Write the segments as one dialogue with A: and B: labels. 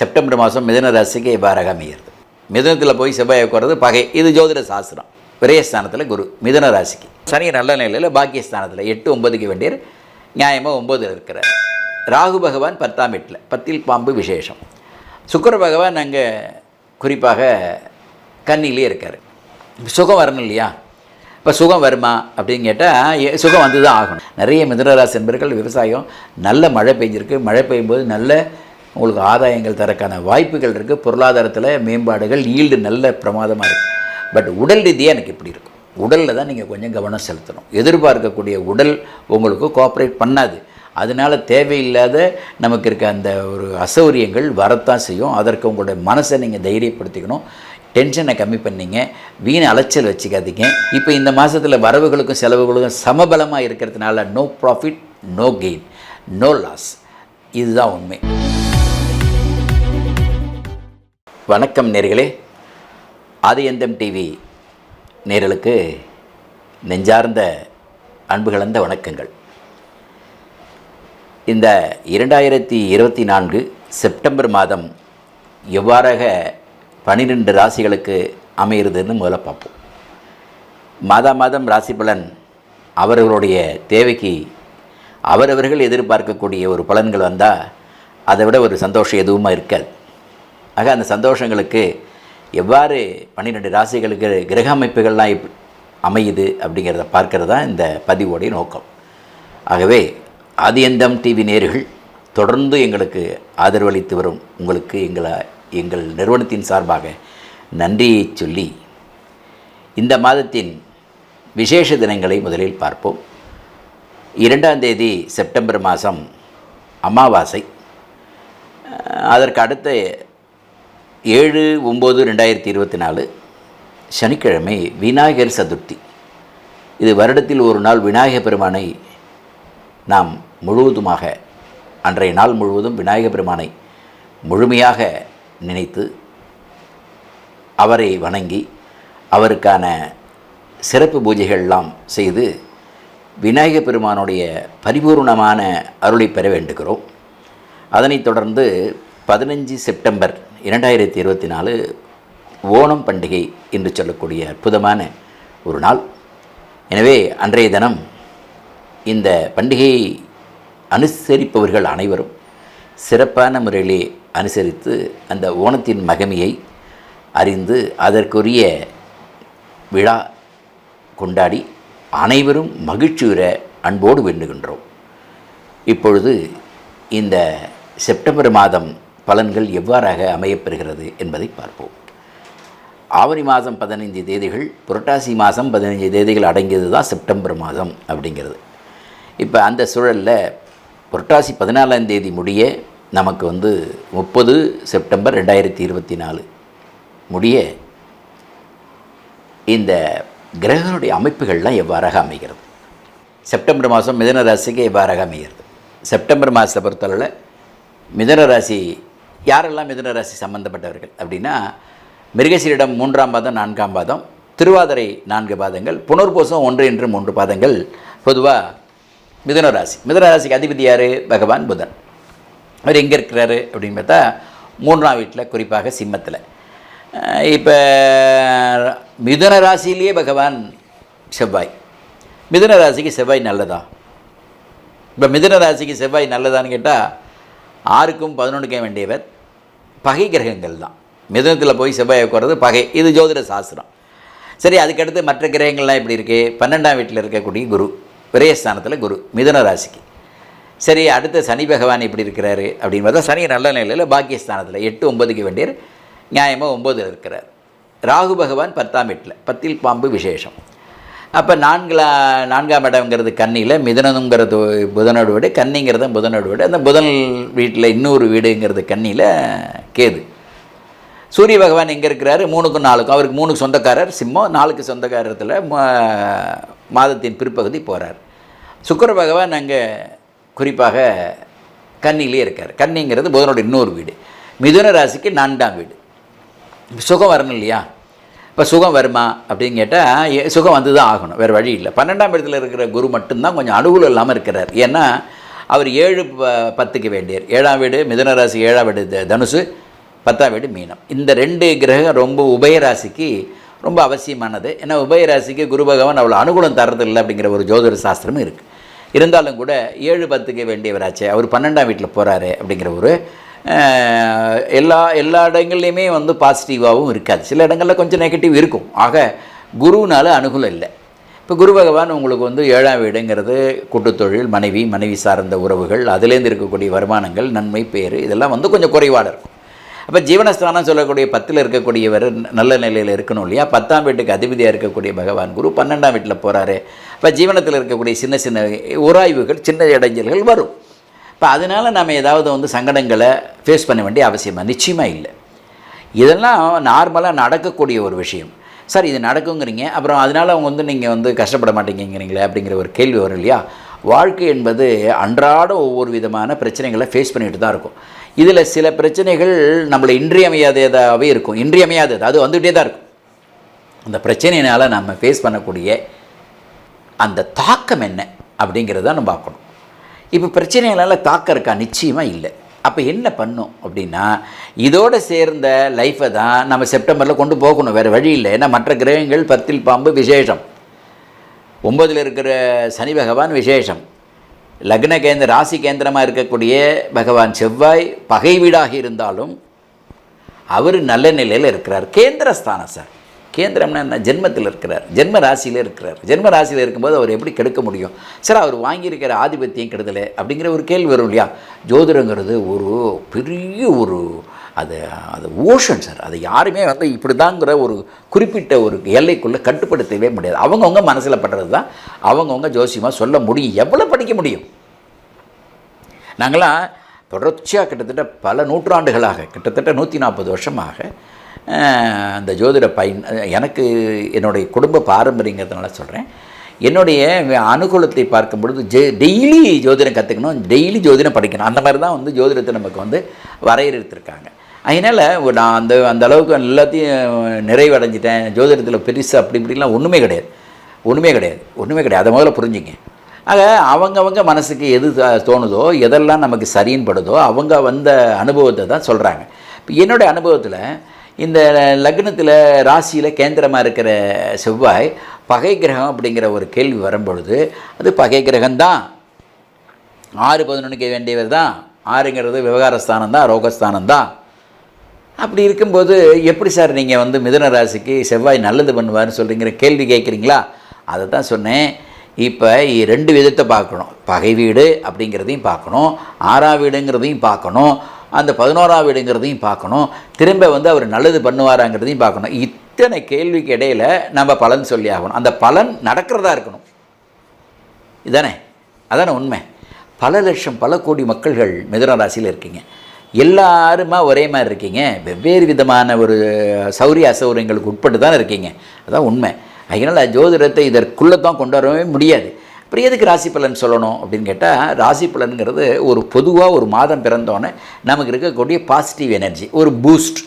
A: September மாதம் மிதன ராசிக்கு இவ்வாறாக அமைகிறது. மிதனத்தில் போய் செவ்வாய் உட்கார்றது பகை. இது ஜோதிட சாஸ்திரம். விரயஸ்தானத்தில் குரு மிதன ராசிக்கு. சனி நல்ல நிலையில் பாக்கியஸ்தானத்தில். எட்டு ஒன்பதுக்கு வேண்டியர் நியாயமாக ஒம்பதில் இருக்கிறார். ராகு பகவான் பத்தாம் எட்டில் பத்தில் பாம்பு விசேஷம். சுக்கர பகவான் அங்கே குறிப்பாக கன்னிலே இருக்கார். சுகம் வரணும் இல்லையா? இப்போ சுகம் வருமா அப்படின்னு கேட்டால் சுகம் வந்து தான் ஆகணும். நிறைய மிதனராசி என்பர்கள் விவசாயம் நல்ல மழை பெஞ்சிருக்கு. மழை பெய்யும்போது நல்ல உங்களுக்கு ஆதாயங்கள் தரக்கான வாய்ப்புகள் இருக்குது பொருளாதாரத்தில் மேம்பாடுகள் ஈல்டு நல்ல பிரமாதமாக இருக்குது பட் உடல் ரீதியாக எனக்கு இப்படி இருக்கும். உடலில் தான் நீங்கள் கொஞ்சம் கவனம் செலுத்தணும். எதிர்பார்க்கக்கூடிய உடல் உங்களுக்கு கோஆப்ரேட் பண்ணாது. அதனால் தேவையில்லாத நமக்கு இருக்க அந்த ஒரு அசௌரியங்கள் வரத்தான் செய்யும். அதற்கு உங்களுடைய மனசை நீங்கள் தைரியப்படுத்திக்கணும். டென்ஷனை கம்மி பண்ணிங்க. வீண் அலைச்சல் வச்சுக்காதீங்க. இப்போ இந்த மாதத்தில் வரவுகளுக்கும் செலவுகளுக்கும் சமபலமாக இருக்கிறதுனால no profit no gain no loss இதுதான் உண்மை. வணக்கம் நேர்களே. அது எந்தம் டிவி நேர்களுக்கு நெஞ்சார்ந்த அன்பு கலந்த வணக்கங்கள். இந்த இரண்டாயிரத்தி இருபத்தி நான்கு செப்டம்பர் மாதம் எவ்வாறாக பன்னிரெண்டு ராசிகளுக்கு அமையிறதுன்னு முதல்ல பார்ப்போம். மாதா மாதம் ராசி பலன் அவர்களுடைய தேவைக்கு அவரவர்கள் எதிர்பார்க்கக்கூடிய ஒரு பலன்கள் வந்தால் அதை விட ஒரு சந்தோஷம் எதுவுமா இருக்காது. ஆக அந்த சந்தோஷங்களுக்கு எவ்வாறு பன்னிரெண்டு ராசிகளுக்கு கிரக அமைப்புகள்லாம் அமையுது அப்படிங்கிறத பார்க்கறது தான் இந்த பதிவோடைய நோக்கம். ஆகவே ஆதியந்தம் டிவி நேர்கள் தொடர்ந்து எங்களுக்கு ஆதரவளித்து வரும் உங்களுக்கு எங்களை எங்கள் நிறுவனத்தின் சார்பாக நன்றியை சொல்லி இந்த மாதத்தின் விசேஷ தினங்களை முதலில் பார்ப்போம். இரண்டாம் தேதி செப்டம்பர் மாதம் அமாவாசை. அதற்கு அடுத்த ஏழு ஒம்பது ரெண்டாயிரத்தி இருபத்தி நாலு சனிக்கிழமை விநாயகர் சதுர்த்தி. இது வருடத்தில் ஒரு நாள் விநாயகர் பெருமானை நாம் முழுவதுமாக அன்றைய நாள் முழுவதும் விநாயகர் பெருமானை முழுமையாக நினைத்து அவரை வணங்கி அவருக்கான சிறப்பு பூஜைகள்லாம் செய்து விநாயகர் பெருமானுடைய பரிபூர்ணமான அருளை பெற வேண்டுகிறோம். அதனைத் தொடர்ந்து பதினஞ்சு செப்டம்பர் இரண்டாயிரத்தி இருபத்தி நாலு ஓணம் பண்டிகை என்று சொல்லக்கூடிய அற்புதமான ஒரு நாள். எனவே அன்றைய தினம் இந்த பண்டிகையை அனுசரிப்பவர்கள் அனைவரும் சிறப்பான முறையிலே அனுசரித்து அந்த ஓணத்தின் மகமையை அறிந்து அதற்குரிய விழா கொண்டாடி அனைவரும் மகிழ்ச்சியுற அன்போடு வேண்டுகின்றோம். இப்பொழுது இந்த செப்டம்பர் மாதம் பலன்கள் எவ்வாறாக அமையப்பெறுகிறது என்பதை பார்ப்போம். ஆவணி மாதம் பதினைஞ்சு தேதிகள் புரட்டாசி மாதம் பதினைஞ்சு தேதிகள் அடங்கியது தான் செப்டம்பர் மாதம் அப்படிங்கிறது. இப்போ அந்த சூழலில் புரட்டாசி பதினாலாம் தேதி முடிய நமக்கு வந்து முப்பது செப்டம்பர் ரெண்டாயிரத்தி இருபத்தி நாலு முடிய இந்த கிரகங்களுடைய அமைப்புகள்லாம் எவ்வாறாக அமைகிறது? செப்டம்பர் மாதம் மிதன ராசிக்கு எவ்வாறாக அமைகிறது? செப்டம்பர் மாதத்தை பொறுத்தளவில் மிதன ராசி யாரெல்லாம் மிதுன ராசி சம்பந்தப்பட்டவர்கள் அப்படின்னா மிருகசீரிடம் மூன்றாம் பாதம் நான்காம் பாதம் திருவாதிரை நான்கு பாதங்கள் புனர்பூசம் ஒன்று என்று மூன்று பாதங்கள். பொதுவாக மிதுன ராசி. மிதுன ராசிக்கு அதிபதி யார்? பகவான் புதன். அவர் எங்கே இருக்கிறாரு அப்படின்னு பார்த்தா மூன்றாம் வீட்டில் குறிப்பாக சிம்மத்தில். இப்போ மிதுன ராசியிலேயே பகவான் செவ்வாய். மிதுன ராசிக்கு செவ்வாய் நல்லதா? இப்போ மிதுன ராசிக்கு செவ்வாய் நல்லதான்னு கேட்டால் ஆறுக்கும் பதினொன்றுக்கும் வேண்டியவர் பகை கிரகங்கள் தான். மிதுனத்தில் போய் செவ்வாய் உட்கார்றது பகை. இது ஜோதிட சாஸ்திரம். சரி அதுக்கடுத்து மற்ற கிரகங்கள்லாம் எப்படி இருக்குது பன்னெண்டாம் வீட்டில் இருக்கக்கூடிய குரு. விரயஸ்தானத்தில் குரு. மிதுன ராசிக்கு. சரி அடுத்த சனி பகவான் எப்படி இருக்கிறாரு? அப்படின்னு பார்த்தா சனி நல்ல நிலையில் பாக்கியஸ்தானத்தில். எட்டு ஒம்பதுக்கு வேண்டியர் நியாயமாக ஒம்பதில் இருக்கிறார். ராகு பகவான் பத்தாம் வீட்டில். பத்தில் பாம்பு விசேஷம். அப்போ நான்கலா நான்காம் இடம்ங்கிறது கன்னியில் மிதனனுங்கிறது புதனோட வீடு கன்னிங்கிறது புதனோட வீடு அந்த புதன் வீட்டில் இன்னொரு வீடுங்கிறது கன்னியில் கேது. சூரிய பகவான் எங்கே இருக்கிறாரு? மூணுக்கும் நாலுக்கும். அவருக்கு மூணுக்கு சொந்தக்காரர் சிம்மம். நாலுக்கு சொந்தக்காரத்தில் மாதத்தின் பிற்பகுதி போகிறார் சுக்கர பகவான் அங்கே குறிப்பாக கன்னிலே இருக்கார். கன்னிங்கிறது புதனோட இன்னொரு வீடு. மிதுன ராசிக்கு நான்காம் வீடு. சுகம் வரணும் இல்லையா? இப்போ சுகம் வருமா அப்படின்னு கேட்டால் சுகம் வந்து தான் ஆகணும். வேறு வழி இல்லை. பன்னெண்டாம் இடத்துல இருக்கிற குரு மட்டும்தான் கொஞ்சம் அனுகூலம் இல்லாமல் இருக்கிறார். ஏன்னா அவர் ஏழு ப- பத்துக்கு வேண்டியர் ஏழாம் வீடு மிதனராசி ஏழாம் வீடு த- தனுசு பத்தாம் வீடு மீனம். இந்த ரெண்டு கிரகம் ரொம்ப உபயராசிக்கு ரொம்ப அவசியமானது. ஏன்னா உபயராசிக்கு குரு பகவான் அவ்வளோ அனுகூலம் தரதில்லை அப்படிங்கிற ஒரு ஜோதிட சாஸ்திரமும் இருக்குது இருந்தாலும் கூட ஏழு பத்துக்கு வேண்டியவராச்சே. அவர் பன்னெண்டாம் வீட்டில் போகிறாரு அப்படிங்கிற ஒரு எல்லா எல்லா இடங்கள்லையுமே வந்து பாசிட்டிவாகவும் இருக்காது. சில இடங்களில் கொஞ்சம் நெகட்டிவ் இருக்கும். ஆக குருனால அனுகூலம் இல்லை. இப்போ குரு பகவான் உங்களுக்கு வந்து ஏழாம் வீடுங்கிறது கூட்டுத்தொழில் மனைவி மனைவி சார்ந்த உறவுகள் அதுலேருந்து இருக்கக்கூடிய வருமானங்கள் நன்மை பேர் இதெல்லாம் வந்து கொஞ்சம் குறைவாக இருக்கும். அப்போ ஜீவனஸ்தானம் சொல்லக்கூடிய பத்தில் இருக்கக்கூடியவர் நல்ல நிலையில் இருக்கணும் இல்லையா? பத்தாம் வீட்டுக்கு அதிபதியாக இருக்கக்கூடிய பகவான் குரு பன்னெண்டாம் வீட்டில் போகிறாரு அப்போ ஜீவனத்தில் இருக்கக்கூடிய சின்ன சின்ன உராய்வுகள் சின்ன இடைஞ்சல்கள் வரும். இப்போ அதனால் நம்ம ஏதாவது வந்து சங்கடங்களை ஃபேஸ் பண்ண வேண்டிய அவசியமாக நிச்சயமாக இல்லை. இதெல்லாம் நார்மலாக நடக்கக்கூடிய ஒரு விஷயம். சார் இது நடக்குங்கிறீங்க. அப்புறம் அதனால் அவங்க வந்து நீங்கள் வந்து கஷ்டப்பட மாட்டேங்கிறீங்களே அப்படிங்கிற ஒரு கேள்வி வரும் இல்லையா? வாழ்க்கை என்பது அன்றாட ஒவ்வொரு விதமான பிரச்சனைகளை ஃபேஸ் பண்ணிட்டு தான் இருக்கும். இதில் சில பிரச்சனைகள் நம்மளை இன்றியமையாததாகவே இருக்கும். இன்றியமையாதது. அது வந்துகிட்டே தான் இருக்கும். அந்த பிரச்சனையினால் நம்ம ஃபேஸ் பண்ணக்கூடிய அந்த தாக்கம் என்ன அப்படிங்கிறத நம்ம பார்க்கணும். இப்போ பிரச்சனைகளால் தாக்கம் இருக்கா நிச்சயமாக இல்லை. அப்போ என்ன பண்ணும் அப்படின்னா இதோடு சேர்ந்த லைஃப்பை தான் நம்ம செப்டம்பரில் கொண்டு போகணும். வேறு வழி இல்லை. ஏன்னா மற்ற கிரகங்கள் பத்தில் பாம்பு விசேஷம். ஒன்பதில் இருக்கிற சனி பகவான் விசேஷம். லக்ன கேந்திர ராசி கேந்திரமாக இருக்கக்கூடிய பகவான் செவ்வாய் பகை வீடாக இருந்தாலும் அவர் நல்ல நிலையில் இருக்கிறார். கேந்திரஸ்தானம் சார். கேந்திரம்னா என்ன? ஜென்மத்தில் இருக்கிறார். ஜென்ம ராசியில் இருக்கிறார். ஜென்ம ராசியில் இருக்கும்போது அவர் எப்படி கெடுக்க முடியும்? சார் அவர் வாங்கியிருக்கிற ஆதிபத்தியம் கெடுதலை அப்படிங்கிற ஒரு கேள்வி வரும் இல்லையா? ஜோதிடங்கிறது ஒரு பெரிய ஒரு அது அது ஓஷன் சார். அது யாருமே வந்து இப்படி தாங்கிற ஒரு குறிப்பிட்ட ஒரு எல்லைக்குள்ளே கட்டுப்படுத்தவே முடியாது. அவங்கவுங்க மனசில் படுறது தான் அவங்கவுங்க ஜோசியமாக சொல்ல முடியும். எவ்வளோ படிக்க முடியும்? நாங்களாம் தொடர்ச்சியாக கிட்டத்தட்ட பல நூற்றாண்டுகளாக கிட்டத்தட்ட நூற்றி நாற்பது வருஷமாக அந்த ஜோதிட பயன் எனக்கு என்னுடைய குடும்ப பாரம்பரியங்கிறதுனால சொல்கிறேன் என்னுடைய அனுகூலத்தை பார்க்கும் பொழுது ஜெ டெய்லி ஜோதிடம் கற்றுக்கணும் டெய்லி ஜோதிடம் படிக்கணும். அந்த மாதிரி தான் வந்து ஜோதிடத்தை நமக்கு வந்து வரையறுத்திருக்காங்க. அதனால் நான் அந்த அந்த அளவுக்கு எல்லாத்தையும் நிறைவடைஞ்சிட்டேன். ஜோதிடத்தில் பெருசு அப்படி இப்படிலாம் ஒன்றுமே கிடையாது. ஒன்றுமே கிடையாது. ஒன்றுமே கிடையாது. அதை முதல்ல புரிஞ்சுங்க. ஆக அவங்கவங்க மனசுக்கு எது தோணுதோ எதெல்லாம் நமக்கு சரியின்படுதோ அவங்க வந்த அனுபவத்தை தான் சொல்கிறாங்க இப்போ என்னுடைய அனுபவத்தில் இந்த லக்னத்தில் ராசியில் கேந்திரமாக இருக்கிற செவ்வாய் பகை கிரகம் அப்படிங்கிற ஒரு கேள்வி வரும்பொழுது அது பகை கிரகம்தான். ஆறு பதினொன்றுக்கு வேண்டியவர் தான் ஆறுங்கிறது விவகாரஸ்தானம் தான் ரோகஸ்தானம் தான் அப்படி இருக்கும்போது எப்படி சார் நீங்கள் வந்து மிதுன ராசிக்கு செவ்வாய் நல்லது பண்ணுவார்னு சொல்கிறீங்கிற கேள்வி கேட்குறீங்களா? அதை தான் சொன்னேன். இப்போ ரெண்டு விதத்தை பார்க்கணும். பகை வீடு அப்படிங்கிறதையும் பார்க்கணும். ஆறா வீடுங்கிறதையும் பார்க்கணும். அந்த பதினோராம் வீடுங்கிறதையும் பார்க்கணும். திரும்ப வந்து அவர் நல்லது பண்ணுவாராங்கிறதையும் பார்க்கணும். இத்தனை கேள்விக்கு இடையில் நம்ம பலன் சொல்லி ஆகணும். அந்த பலன் நடக்கிறதா இருக்கணும். இதானே? அதானே உண்மை. பல லட்சம் பல கோடி மக்கள்கள் மிதுன ராசியில் இருக்கீங்க. எல்லாருமா ஒரே மாதிரி இருக்கீங்க. வெவ்வேறு விதமான ஒரு சௌரிய அசௌரியங்களுக்கு உட்பட்டு தான் இருக்கீங்க. அதான் உண்மை. அதனால் ஜோதிடத்தை இதற்குள்ளே தான் கொண்டு வரவே முடியாது. அப்புறம் எதுக்கு ராசி பலன் சொல்லணும் அப்படின்னு கேட்டால் ராசி பலனுங்கிறது ஒரு பொதுவாக ஒரு மாதம் பிறந்தோன்னே நமக்கு இருக்கக்கூடிய பாசிட்டிவ் எனர்ஜி ஒரு பூஸ்ட்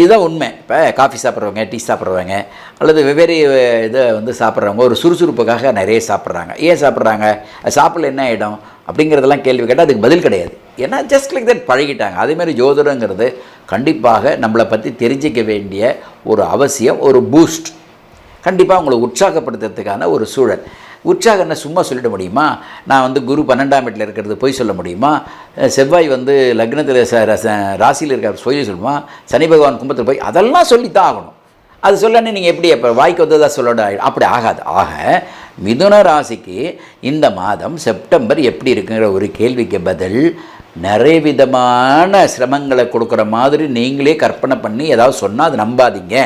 A: இதுதான் உண்மை. இப்போ காஃபி சாப்பிட்றவங்க டீ சாப்பிட்றவங்க அல்லது வெவ்வேறு இதை வந்து சாப்பிட்றவங்க ஒரு சுறுசுறுப்புக்காக நிறைய சாப்பிட்றாங்க. ஏன் சாப்பிட்றாங்க? சாப்பிடல என்ன ஆகிடும் அப்படிங்கிறதெல்லாம் கேள்வி கேட்டால் அதுக்கு பதில் கிடையாது. ஏன்னா ஜஸ்ட் லைக் தட் பழகிட்டாங்க. அதேமாதிரி ஜோதிடங்கிறது கண்டிப்பாக நம்மளை பற்றி தெரிஞ்சிக்க வேண்டிய ஒரு அவசியம் ஒரு பூஸ்ட் கண்டிப்பாக உங்களை உற்சாகப்படுத்துறதுக்கான ஒரு சூழல். உற்சாகம் என்ன சும்மா சொல்லிட முடியுமா? நான் வந்து குரு பன்னெண்டாம் வீட்டில் இருக்கிறது பொய் சொல்ல முடியுமா? செவ்வாய் வந்து லக்னத்தில் ச ரச- ராசியில் இருக்கிற சொல்லி சொல்லுமா? சனி பகவான் கும்பத்தில் போய் அதெல்லாம் சொல்லித்தான் ஆகணும். அது சொல்லணும் நீங்கள் எப்படி அப்போ வாய்க்கு வந்ததாக சொல்லட அப்படி ஆகாது. ஆக மிதுன ராசிக்கு இந்த மாதம் செப்டம்பர் எப்படி இருக்குங்கிற ஒரு கேள்விக்கு பதில் நிறைய விதமான சிரமங்களை கொடுக்குற மாதிரி நீங்களே கற்பனை பண்ணி ஏதாவது சொன்னால் அது நம்பாதீங்க.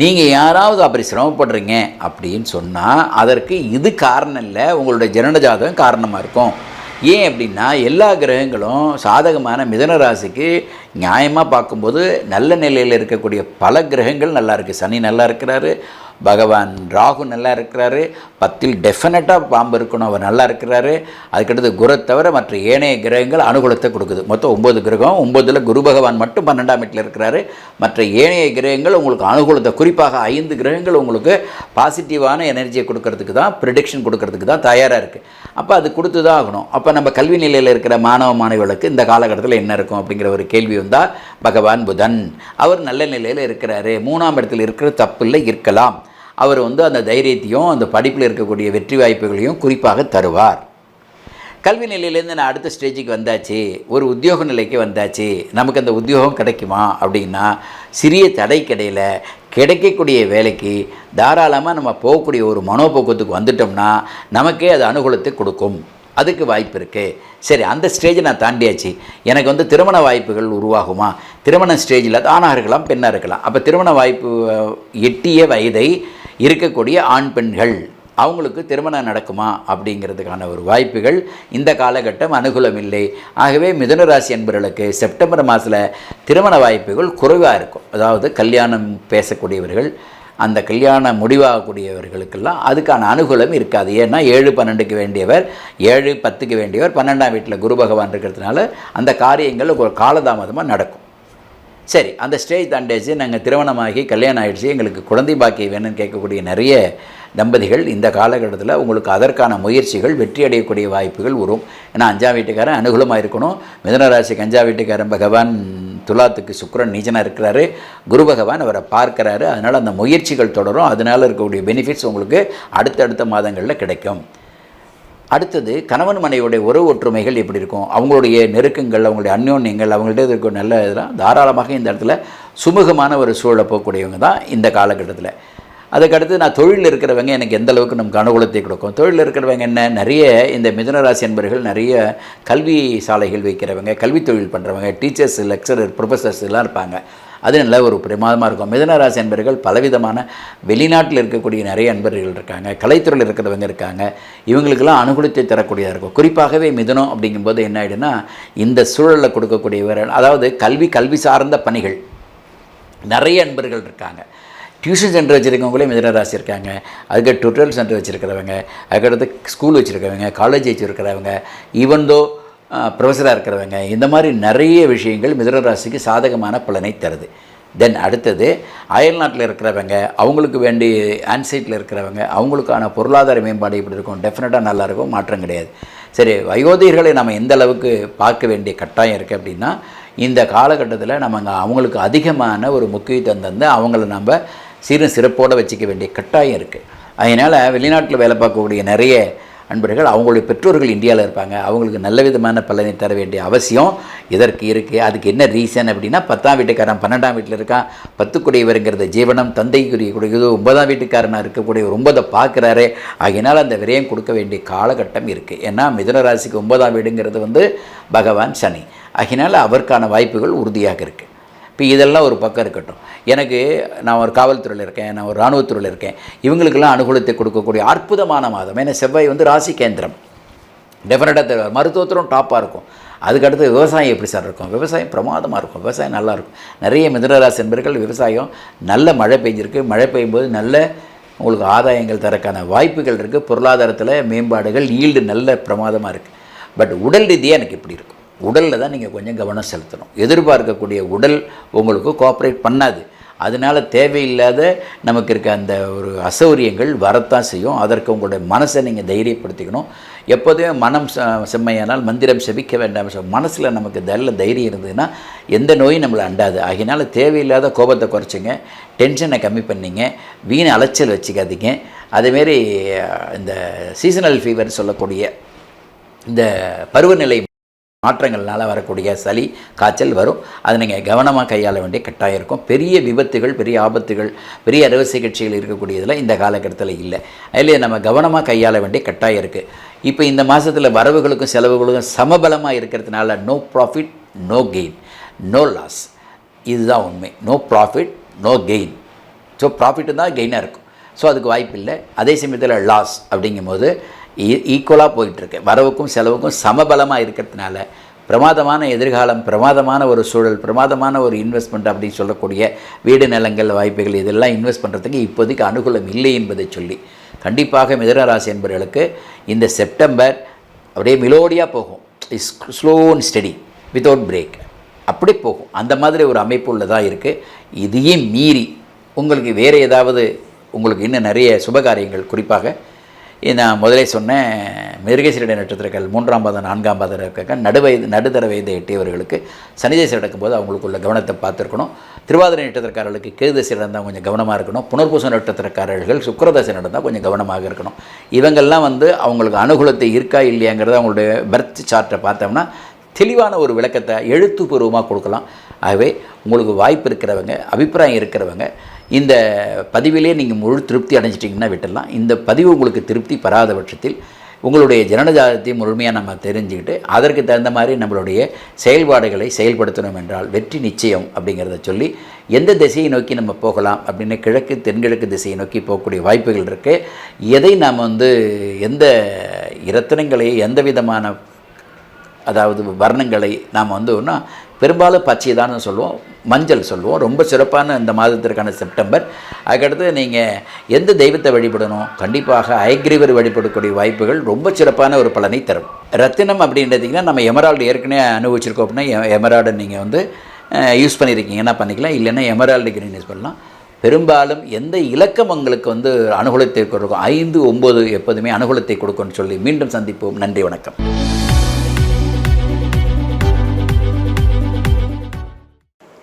A: நீங்கள் யாராவது அப்படி சிரமப்படுறீங்க அப்படின்னு சொன்னால் அதற்கு இது காரணம் இல்லை உங்களுடைய ஜனன ஜாதகம் காரணமாக இருக்கும். ஏன் அப்படின்னா எல்லா கிரகங்களும் சாதகமான மிதன ராசிக்கு நியாயமாக பார்க்கும்போது நல்ல நிலையில் இருக்கக்கூடிய பல கிரகங்கள் நல்லா இருக்குது சனி நல்லா இருக்கிறாரு பகவான் ராகு நல்லா இருக்கிறாரு. பத்தில் டெஃபினட்டாக பாம்பு இருக்கணும் அவர் நல்லா இருக்கிறாரு. அதுக்கடுத்து குரு தவிர மற்ற ஏனைய கிரகங்கள் அனுகூலத்தை கொடுக்குது. மொத்தம் ஒம்பது கிரகம் ஒம்பதில் குரு பகவான் மட்டும் பன்னெண்டாம் வீட்டில் இருக்கிறாரு. மற்ற ஏனைய கிரகங்கள் உங்களுக்கு அனுகூலத்தை குறிப்பாக ஐந்து கிரகங்கள் உங்களுக்கு பாசிட்டிவான எனர்ஜியை கொடுக்கறதுக்கு தான் ப்ரிடிக்ஷன் கொடுக்கறதுக்கு தான் தயாராக இருக்குது அப்போ அது கொடுத்து தான் ஆகணும். அப்போ நம்ம கல்வி நிலையில் இருக்கிற மாணவ மாணவிகளுக்கு இந்த காலகட்டத்தில் என்ன இருக்கும் அப்படிங்கிற ஒரு கேள்வி வந்தால் பகவான் புதன். அவர் நல்ல நிலையில் இருக்கிறாரு. மூணாம் இடத்தில் இருக்கிற தப்பில்லை இருக்கலாம். அவர் வந்து அந்த தைரியத்தையும் அந்த படிப்பில் இருக்கக்கூடிய வெற்றி வாய்ப்புகளையும் குறிப்பாக தருவார். கல்வி நிலையிலேருந்து நான் அடுத்த ஸ்டேஜுக்கு வந்தாச்சு ஒரு உத்தியோக நிலைக்கு வந்தாச்சு நமக்கு அந்த உத்தியோகம் கிடைக்குமா அப்படின்னா சிறிய தடைக்கிடையில் கிடைக்கக்கூடிய வேலைக்கு தாராளமாக நம்ம போகக்கூடிய ஒரு மனோபோக்கத்துக்கு வந்துட்டோம்னா நமக்கே அது அனுகூலத்தை கொடுக்கும். அதுக்கு வாய்ப்பு இருக்குது சரி அந்த ஸ்டேஜை நான் தாண்டியாச்சு. எனக்கு வந்து திருமண வாய்ப்புகள் உருவாகுமா? திருமண ஸ்டேஜில் ஆணாக இருக்கலாம் பெண்ணாக இருக்கலாம். அப்போ திருமண வாய்ப்பு எட்டிய வயதை இருக்கக்கூடிய ஆண் பெண்கள் அவங்களுக்கு திருமணம் நடக்குமா அப்படிங்கிறதுக்கான ஒரு வாய்ப்புகள் இந்த காலகட்டம் அனுகூலம் இல்லை ஆகவே மிதுன ராசி என்பவர்களுக்கு செப்டம்பர் மாதத்தில் திருமண வாய்ப்புகள் குறைவாக இருக்கும். அதாவது கல்யாணம் பேசக்கூடியவர்கள் அந்த கல்யாணம் முடிவாகக்கூடியவர்களுக்கெல்லாம் அதுக்கான அனுகூலம் இருக்காது. ஏன்னா ஏழு பன்னெண்டுக்கு வேண்டியவர் ஏழு பத்துக்கு வேண்டியவர் பன்னெண்டாம் வீட்டில் குரு பகவான் இருக்கிறதுனால அந்த காரியங்கள் ஒரு காலதாமதமாக நடக்கும். சரி அந்த ஸ்டேஜ் தாண்டியாச்சு நாங்கள் திருமணமாகி கல்யாணம் ஆகிடுச்சு எங்களுக்கு குழந்தை பாக்கியம் வேணும்னு கேட்கக்கூடிய நிறைய தம்பதிகள் இந்த காலகட்டத்தில் உங்களுக்கு அதற்கான முயற்சிகள் வெற்றி அடையக்கூடிய வாய்ப்புகள் வரும் ஏன்னா அஞ்சாம் வீட்டுக்காரன் அனுகூலமாக இருக்கணும். மிதனராசிக்கு அஞ்சாம் வீட்டுக்காரன் பகவான் துலாத்துக்கு சுக்கரன் நீச்சனாக இருக்கிறாரு. குரு பகவான் அவரை பார்க்கறாரு. அதனால் அந்த முயற்சிகள் தொடரும். அதனால் இருக்கக்கூடிய பெனிஃபிட்ஸ் உங்களுக்கு அடுத்தடுத்த மாதங்களில் கிடைக்கும். அடுத்தது கணவன் மனைவியுடைய உறவு ஒற்றுமைகள் எப்படி இருக்கும்? அவங்களுடைய நெருக்கங்கள் அவங்களுடைய அந்யோன்யங்கள் அவங்கள்ட்ட இருக்க நல்ல இதெல்லாம் தாராளமாக இந்த இடத்துல சுமூகமான ஒரு சூழலை போகக்கூடியவங்க தான் இந்த காலகட்டத்தில். அதுக்கடுத்து நான் தொழிலில் இருக்கிறவங்க எனக்கு எந்த அளவுக்கு நமக்கு அனுகூலத்தை கொடுக்கும்? தொழிலில் இருக்கிறவங்க என்ன? நிறைய இந்த மிதுனராசி என்பர்கள் நிறைய கல்வி சாலைகள் வைக்கிறவங்க கல்வி தொழில் பண்ணுறவங்க டீச்சர்ஸ் லெக்சரர் ப்ரொஃபஸர்ஸ் எல்லாம் இருப்பாங்க. அது நல்ல ஒரு பிரமாதமாக இருக்கும். மிதனராசி அன்பர்கள் பலவிதமான வெளிநாட்டில் இருக்கக்கூடிய நிறைய அன்பர்கள் இருக்காங்க. கலைத்துறையில் இருக்கிறவங்க இருக்காங்க. இவங்களுக்கெல்லாம் அனுகூலத்தை தரக்கூடியதாக இருக்கும். குறிப்பாகவே மிதுனம் அப்படிங்கும்போது என்ன ஆகிடுன்னா இந்த சூழலில் கொடுக்கக்கூடியவர் அதாவது கல்வி கல்வி சார்ந்த பணிகள். நிறைய அன்பர்கள் இருக்காங்க. டியூஷன் சென்டர் வச்சுருக்கவங்களே மிதனராசி இருக்காங்க. அதுக்கு டுட்டோரியல் சென்டர் வச்சுருக்கிறவங்க. அதுக்கடுத்து ஸ்கூல் வச்சுருக்கிறவங்க காலேஜ் வச்சுருக்கிறவங்க. ஈவன் தோ ப்ரொஃபஸராக இருக்கிறவங்க. இந்த மாதிரி நிறைய விஷயங்கள் மிதனராசிக்கு சாதகமான பலனை தருது. தென் அடுத்தது அயல்நாட்டில் இருக்கிறவங்க அவங்களுக்கு வேண்டிய ஆன்சைட்டில் இருக்கிறவங்க அவங்களுக்கான பொருளாதார மேம்பாடு இப்படி இருக்கும்? டெஃபினட்டாக நல்லாயிருக்கும் மாற்றம் கிடையாது. சரி வயோதிகர்களை நம்ம எந்த அளவுக்கு பார்க்க வேண்டிய கட்டாயம் இருக்குது அப்படின்னா இந்த காலகட்டத்தில் நம்ம அவங்களுக்கு அதிகமான ஒரு முக்கியத்துவம் தந்து அவங்கள நம்ம சீரும் சிறப்போடு வச்சுக்க வேண்டிய கட்டாயம் இருக்குது அதனால் வெளிநாட்டில் வேலை பார்க்கக்கூடிய நிறைய அன்பர்கள் அவங்களுடைய பெற்றோர்கள் இந்தியாவில் இருப்பாங்க. அவங்களுக்கு நல்ல விதமான பலனை தர வேண்டிய அவசியம் இதற்கு இருக்குது அதுக்கு என்ன ரீசன் அப்படின்னா பத்தாம் வீட்டுக்காரன் பன்னெண்டாம் வீட்டில் இருக்கான். பத்துக்குடையவருங்கிறது ஜீவனம் தந்தைக்குரிய கூடியது ஒன்பதாம் வீட்டுக்காரனாக இருக்கக்கூடிய ஒன்பதை பார்க்குறாரு. ஆகையினால் அந்த விரயம் கொடுக்க வேண்டிய காலகட்டம் இருக்குது ஏன்னா மிதுன ராசிக்கு ஒன்பதாம் வீடுங்கிறது வந்து பகவான் சனி. ஆகினால் அவருக்கான வாய்ப்புகள் உறுதியாக இருக்குது இப்போ இதெல்லாம் ஒரு பக்கம் இருக்கட்டும். எனக்கு நான் ஒரு காவல்துறையில் இருக்கேன் நான் ஒரு இராணுவத்துறையில் இருக்கேன். இவங்களுக்கெல்லாம் அனுகூலத்தை கொடுக்கக்கூடிய அற்புதமான மாதம். ஏன்னா செவ்வாய் வந்து ராசி கேந்திரம். டெஃபினட்டாக தருவார் மருத்துவத்திலும் டாப்பாக இருக்கும். அதுக்கடுத்து விவசாயம் எப்படி சார் இருக்கும்? விவசாயம் பிரமாதமாக இருக்கும். விவசாயம் நல்லா இருக்கும். நிறைய மிதனராசி என்பர்கள் விவசாயம் நல்ல மழை பெஞ்சிருக்கு. மழை பெய்யும்போது நல்ல உங்களுக்கு ஆதாயங்கள் தரக்கான வாய்ப்புகள் இருக்குது பொருளாதாரத்தில் மேம்பாடுகள் ஈல்டு நல்ல பிரமாதமாக இருக்குது பட் உடல் ரீதியாக எனக்கு இப்படி இருக்கும். உடலில் தான் நீங்கள் கொஞ்சம் கவனம் செலுத்தணும். எதிர்பார்க்கக்கூடிய உடல் உங்களுக்கு கோஆப்ரேட் பண்ணாது. அதனால் தேவையில்லாத நமக்கு இருக்க அந்த ஒரு அசௌரியங்கள் வரத்தான் செய்யும். அதற்கு உங்களுடைய மனசை நீங்கள் தைரியப்படுத்திக்கணும். எப்போதுமே மனம் ச- செம்மையானால் மந்திரம் செபிக்க வேண்டாம். மனசில் நமக்கு நல்ல தைரியம் இருந்ததுன்னா எந்த நோயும் நம்மளை அண்டாது. ஆகையினால தேவையில்லாத கோபத்தை குறைச்சிங்க. டென்ஷனை கம்மி பண்ணிங்க. வீண் அலைச்சல் வச்சுக்காதீங்க. அதேமாரி இந்த சீசனல் ஃபீவர் சொல்லக்கூடிய இந்த பருவநிலை மாற்றங்கள்னால் வரக்கூடிய சளி காய்ச்சல் வரும். அதை நீங்கள் கவனமாக கையாள வேண்டிய கட்டாயம் இருக்கும். பெரிய விபத்துகள் பெரிய ஆபத்துகள் பெரிய அறுவை சிகிச்சைகள் இருக்கக்கூடியதில் இந்த காலகட்டத்தில் இல்லை. அதில் நம்ம கவனமாக கையாள வேண்டிய கட்டாயம் இருக்குது இப்போ இந்த மாதத்தில் வரவுகளுக்கும் செலவுகளுக்கும் சமபலமாக இருக்கிறதுனால no profit no gain no loss இதுதான் உண்மை. No profit no gain so profit தான் கெயினாக இருக்கும். ஸோ அதுக்கு வாய்ப்பு இல்லை அதே சமயத்தில் லாஸ் அப்படிங்கும்போது ஈக்குவலாக போயிட்டுருக்கு. வரவுக்கும் செலவுக்கும் சமபலமாக இருக்கிறதுனால பிரமாதமான எதிர்காலம் பிரமாதமான ஒரு சூழல் பிரமாதமான ஒரு இன்வெஸ்ட்மெண்ட் அப்படின்னு சொல்லக்கூடிய வீடு நிலங்கள் வாய்ப்புகள் இதெல்லாம் இன்வெஸ்ட் பண்ணுறதுக்கு இப்போதைக்கு அனுகூலம் இல்லை என்பதை சொல்லி கண்டிப்பாக மிதனராசி என்பவர்களுக்கு இந்த செப்டம்பர் அப்படியே மிலோடியாக போகும். Is slow and steady without break அப்படி போகும். அந்த மாதிரி ஒரு அமைப்பு உள்ளதாக இருக்குது இதையும் மீறி உங்களுக்கு வேறு ஏதாவது உங்களுக்கு இன்னும் நிறைய சுபகாரியங்கள் குறிப்பாக நான் முதலே சொன்னேன் மிருகசீரடை நட்சத்திரங்கள் மூன்றாம் பாதம் நான்காம் பாதம் இருக்க நடுவயது நடுத்தர வயதை எட்டியவர்களுக்கு சனிதேசி நடக்கும்போது அவங்களுக்குள்ள கவனத்தை பார்த்துருக்கணும். திருவாதிரை நட்சத்திரக்காரர்களுக்கு கேதுதசை நடந்தால் கொஞ்சம் கவனமாக இருக்கணும். புனர்பூச நட்சத்திரக்காரர்கள் சுக்கரதசை நடந்தால் கொஞ்சம் கவனமாக இருக்கணும். இவங்கெல்லாம் வந்து அவங்களுக்கு அனுகூலத்தை இருக்கா இல்லையாங்கிறத அவங்களுடைய பர்த் சார்ட்டை பார்த்தோம்னா தெளிவான ஒரு விளக்கத்தை எழுத்துப்பூர்வமாக கொடுக்கலாம். ஆகவே உங்களுக்கு வாய்ப்பு இருக்கிறவங்க அபிப்பிராயம் இருக்கிறவங்க இந்த பதிவிலே நீங்கள் முழு திருப்தி அடைஞ்சிட்டிங்கன்னா விட்டுடலாம். இந்த பதிவு உங்களுக்கு திருப்தி பெறாத பட்சத்தில் உங்களுடைய ஜனனஜாதத்தை முழுமையாக நம்ம தெரிஞ்சுக்கிட்டு அதற்கு தகுந்த மாதிரி நம்மளுடைய செயல்பாடுகளை செயல்படுத்தணும் என்றால் வெற்றி நிச்சயம் அப்படிங்கிறத சொல்லி எந்த திசையை நோக்கி நம்ம போகலாம் அப்படின்னு கிழக்கு தென்கிழக்கு திசையை நோக்கி போகக்கூடிய வாய்ப்புகள் இருக்குது எதை நாம் வந்து எந்த இரத்தினங்களை எந்த விதமான அதாவது வர்ணங்களை நாம் வந்து ஒன்றா பெரும்பாலும் பச்சை தான் சொல்லுவோம் மஞ்சள் சொல்லுவோம். ரொம்ப சிறப்பான இந்த மாதத்திற்கான செப்டம்பர். அதுக்கடுத்து நீங்கள் எந்த தெய்வத்தை வழிபடணும்? கண்டிப்பாக ஐக்ரீவர் வழிபடக்கூடிய வாய்ப்புகள் ரொம்ப சிறப்பான ஒரு பலனை தரும். ரத்தினம் அப்படின்றதுங்கன்னா நம்ம எமரால்டு ஏற்கனவே அனுபவிச்சிருக்கோம் அப்படின்னா எமரால்டு நீங்கள் வந்து யூஸ் பண்ணியிருக்கீங்கன்னா பண்ணிக்கலாம்? இல்லைன்னா எமரால்டு கிரீன் யூஸ் பண்ணலாம். பெரும்பாலும் எந்த இலக்கம் உங்களுக்கு வந்து அனுகூலத்தை கொடுக்கும்? ஐந்து ஒம்பது எப்போதுமே அனுகூலத்தை கொடுக்கும்னு சொல்லி மீண்டும் சந்திப்போம். நன்றி வணக்கம்.